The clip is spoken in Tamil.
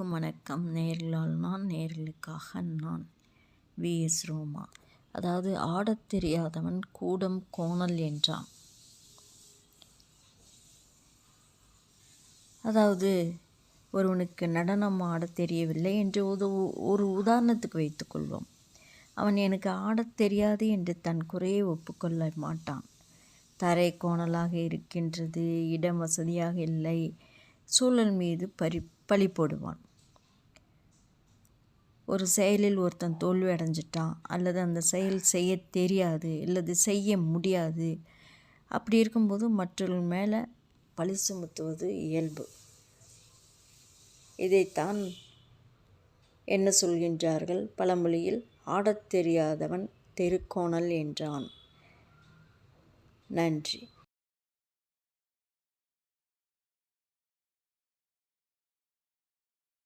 அனைவருக்கும் வணக்கம். நேர்களால் நான் நேர்களுக்காக நான் வி. எஸ். ரோமா. அதாவது ஆடத் தெரியாதவன் கூடம் கோணல் என்றான். அதாவது ஒருவனுக்கு நடனம் ஆடத் தெரியவில்லை என்று உதவு ஒரு உதாரணத்துக்கு வைத்துக்கொள்வோம் அவன் எனக்கு ஆடத் தெரியாது என்று தன் குறையை ஒப்புக்கொள்ள மாட்டான். தரை கோணலாக இருக்கின்றது இடம் வசதியாக இல்லை சூழல் மீது பறி பழி போடுவான். ஒரு செயலில் ஒருத்தன் தோல்வி அடைஞ்சிட்டான் அல்லது அந்த செயல் செய்ய தெரியாது அல்லது செய்ய முடியாது. அப்படி இருக்கும்போது மற்றவர்கள் மேலே பழி சுமத்துவது இயல்பு. இதைத்தான் என்ன சொல்கின்றார்கள்? பழமொழியில் ஆடத் தெரியாதவன் தெருக்கோணல் என்றான். நன்றி.